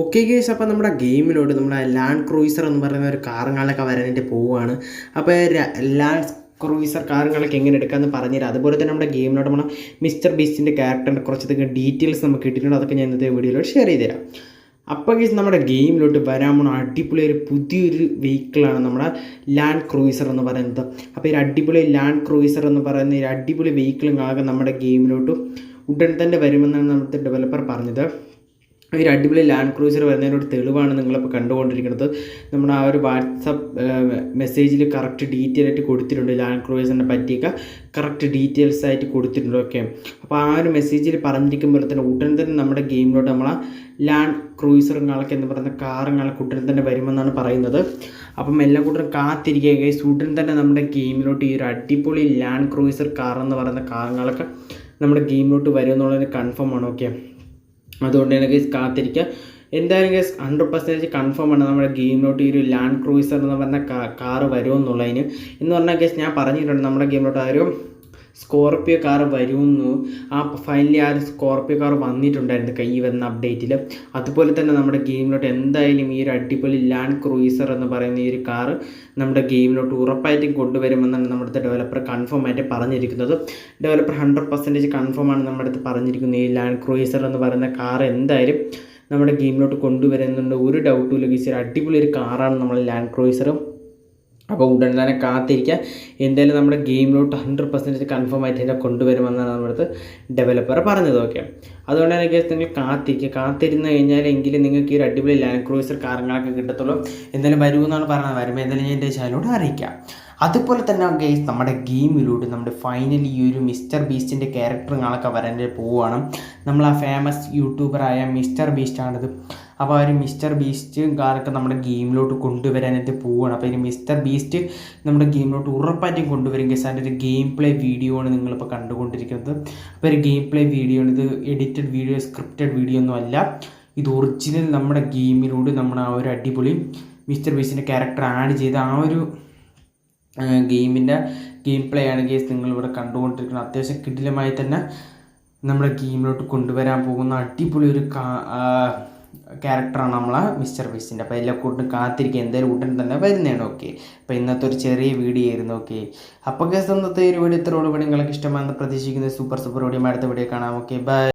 Okay guys അപ്പോൾ നമ്മുടെ ഗെയിമിലോട്ട് നമ്മുടെ ലാൻഡ് ക്രൂയിസർ എന്ന് പറയുന്ന ഒരു കാറുകളൊക്കെ വരാനായിട്ട് പോവുകയാണ്. അപ്പോൾ ലാൻഡ് ക്രൂയിസർ കാറുകളൊക്കെ എങ്ങനെ എടുക്കാമെന്ന് പറഞ്ഞുതരാം. അതുപോലെ തന്നെ നമ്മുടെ ഗെയിമിലോട്ട് നമ്മൾ മിസ്റ്റർ ബീസ്റ്റിന്റെ ക്യാരക്ടറിന്റെ കുറച്ചൊക്കെ ഡീറ്റെയിൽസ് നമുക്ക് കിട്ടിയിട്ടുണ്ട്. അതൊക്കെ ഞാൻ ഇന്നത്തെ വീഡിയോയിലോട്ട് ഷെയർ ചെയ്ത് തരാം അപ്പോൾ ഗേസ് നമ്മുടെ ഗെയിമിലോട്ട് വരാൻ പോണ അടിപൊളി ഒരു പുതിയൊരു വെഹിക്കിളാണ് നമ്മുടെ ലാൻഡ് ക്രൂയിസർ എന്ന് പറയുന്നത്. അപ്പോൾ ഈ അടിപൊളി ലാൻഡ് ക്രൂയിസർ എന്ന് പറയുന്ന ഈ അടിപൊളി വെഹിക്കിളുകളൊക്കെ നമ്മുടെ ഗെയിമിലോട്ട് ഉടൻ തന്നെ വരുമെന്നാണ് നമ്മുടെ ഡെവലപ്പർ പറഞ്ഞത്. ഒരു അടിപൊളി ലാൻഡ് ക്രൂസർ വരുന്നതിനൊരു തെളിവാണ് നിങ്ങളിപ്പോൾ കണ്ടുകൊണ്ടിരിക്കുന്നത്. നമ്മൾ ആ ഒരു വാട്സപ്പ് മെസ്സേജിൽ കറക്റ്റ് ഡീറ്റെയിൽ ആയിട്ട് കൊടുത്തിട്ടുണ്ട് ലാൻഡ് ക്രൂസറിനെ പറ്റിയൊക്കെ. കറക്റ്റ് ഡീറ്റെയിൽസ് ആയിട്ട് കൊടുത്തിട്ടുണ്ട് ഓക്കെ അപ്പോൾ ആ ഒരു മെസ്സേജിൽ പറഞ്ഞിരിക്കുമ്പോൾ തന്നെ ഉടൻ തന്നെ നമ്മുടെ ഗെയിമിലോട്ട് നമ്മൾ ലാൻഡ് ക്രൂയിസറുകളൊക്കെ എന്ന് പറയുന്ന കാറുകളൊക്കെ ഉടൻ തന്നെ വരുമെന്നാണ് പറയുന്നത്. അപ്പം എല്ലാ കൂട്ടരും കാത്തിരിക്കുക ഉടൻ തന്നെ നമ്മുടെ ഗെയിമിലോട്ട് ഈ ഒരു അടിപൊളി ലാൻഡ് ക്രൂസർ കാർ എന്ന് പറയുന്ന കാറുകളൊക്കെ നമ്മുടെ ഗെയിമിലോട്ട് വരും എന്നുള്ളത് കൺഫേം ആണ് ഓക്കെ അതുകൊണ്ട് തന്നെ ഗൈസ് കാത്തിരിക്കുക എന്തായാലും ഗൈസ് ഹൺഡ്രഡ് പെർസെന്റേജ് കൺഫേം ആണ് നമ്മുടെ ഗെയിമിലോട്ട് ഈ ഒരു ലാൻഡ് ക്രൂയിസർ എന്ന് പറഞ്ഞ കാർ വരുമെന്നുള്ളതിന്. എന്ന് പറഞ്ഞാൽ ഗൈസ് ഞാൻ പറഞ്ഞിട്ടുണ്ട് നമ്മുടെ ഗെയിമിലോട്ട് ആ ഒരു സ്കോർപ്പിയോ കാർ വരുന്നു. ആ ഫൈനലി ആ ഒരു സ്കോർപ്പിയോ കാർ വന്നിട്ടുണ്ടായിരുന്നു കൈ വന്ന അപ്ഡേറ്റിൽ അതുപോലെ തന്നെ നമ്മുടെ ഗെയിമിലോട്ട് എന്തായാലും ഈ ഒരു അടിപൊളി ലാൻഡ് ക്രൂയിസർ എന്ന് പറയുന്ന ഈ ഒരു കാർ നമ്മുടെ ഗെയിമിലോട്ട് ഉറപ്പായിട്ടും കൊണ്ടുവരുമെന്നാണ് നമ്മുടെ ഡെവലപ്പർ കൺഫേം ആയിട്ട് പറഞ്ഞിരിക്കുന്നത്. ഡെവലപ്പർ ഹൺഡ്രഡ് പെർസെന്റേജ് കൺഫേം ആണ് നമ്മുടെ അടുത്ത് പറഞ്ഞിരിക്കുന്നത് ഈ ലാൻഡ് ക്രൂയിസർ എന്ന് പറയുന്ന കാർ എന്തായാലും നമ്മുടെ ഗെയിമിലോട്ട് കൊണ്ടുവരുന്നുണ്ട്. ഒരു ഡൗട്ടും ഇല്ല ഗീസ് അടിപൊളി ഒരു കാറാണ് നമ്മൾ ലാൻഡ് ക്രൂയിസറും അപ്പോൾ ഉടൻ തന്നെ കാത്തിരിക്കുക എന്തായാലും നമ്മുടെ ഗെയിമിലോട്ട് ഹൺഡ്രഡ് പെർസെന്റേജ് കൺഫേം ആയിട്ട് തന്നെ കൊണ്ടുവരുമെന്നാണ് നമ്മുടെ ഡെവലപ്പർ പറഞ്ഞത് ഓക്കെ അതുകൊണ്ട് തന്നെ കേസ് നിങ്ങൾ കാത്തിരിക്കുക കാത്തിരുന്ന് കഴിഞ്ഞാൽ എങ്കിലും നിങ്ങൾക്ക് ഈ ഒരു അടിപൊളി ലാൻഡ് ക്രൂസർ കാറുകളൊക്കെ കിട്ടത്തുള്ളൂ. എന്തായാലും വരുമെന്നാണ് പറഞ്ഞത്. വരുമ്പോൾ എന്തായാലും ഞാൻ എന്റെ ചാനലോട് അറിയിക്കാം. അതുപോലെ തന്നെ ഗെയ്സ് നമ്മുടെ ഗെയിമിലൂടെ നമ്മുടെ ഫൈനലി ഈ ഒരു മിസ്റ്റർ ബീസ്റ്റിന്റെ ക്യാരക്ടറുകളൊക്കെ വരാൻ പോവുകയാണ്. നമ്മൾ ആ ഫേമസ് യൂട്യൂബറായ മിസ്റ്റർ ബീസ്റ്റാണിത് അപ്പോൾ ഒരു മിസ്റ്റർ ബീസ്റ്റ് കാരൊക്കെ നമ്മുടെ ഗെയിമിലോട്ട് കൊണ്ടുവരാനായിട്ട് പോവുകയാണ് അപ്പോൾ ഇനി മിസ്റ്റർ ബീസ്റ്റ് നമ്മുടെ ഗെയിമിലോട്ട് ഉറപ്പായിട്ടും കൊണ്ടുവരും ഗെസ് അതിന്റെ ഒരു ഗെയിം പ്ലേ വീഡിയോ ആണ് നിങ്ങളിപ്പോൾ കണ്ടുകൊണ്ടിരിക്കുന്നത്. അപ്പോൾ ഒരു ഗെയിം പ്ലേ വീഡിയോ ആണ്. ഇത് എഡിറ്റഡ് വീഡിയോ സ്ക്രിപ്റ്റഡ് വീഡിയോ ഒന്നും അല്ല. ഇത് ഒറിജിനൽ നമ്മുടെ ഗെയിമിലൂടെ നമ്മൾ ആ ഒരു അടിപൊളി മിസ്റ്റർ ബീസ്റ്റിന്റെ ക്യാരക്ടർ ആഡ് ചെയ്ത ആ ഒരു ഗെയിമിന്റെ ഗെയിം പ്ലേ ആണ് കേസ് നിങ്ങളിവിടെ കണ്ടുകൊണ്ടിരിക്കുന്നത്. അത്യാവശ്യം കിടിലമായി തന്നെ നമ്മുടെ ഗെയിമിലോട്ട് കൊണ്ടുവരാൻ പോകുന്ന അടിപൊളി ഒരു ക്യാരക്ടറാണ് നമ്മളെ മിസ്റ്റർ ബീസ്റ്റിന്റെ അപ്പോൾ എല്ലാ കൂട്ടും കാത്തിരിക്കുക എന്തായാലും ഉടൻ തന്നെ വരുന്നതാണ്. ഓക്കെ അപ്പോൾ ഇന്നത്തെ ഒരു ചെറിയ വീഡിയോ ആയിരുന്നു. ഓക്കെ അപ്പോൾ കേസ് ഇന്നത്തെ ഒരു വീഡിയോ ഇത്രയോട് കൂടി നിങ്ങൾക്ക് ഇഷ്ടമാണെന്ന് പ്രതീക്ഷിക്കുന്നത് സൂപ്പർ സൂപ്പർ വീഡിയോ അടുത്ത വീഡിയോ കാണാം. Okay bye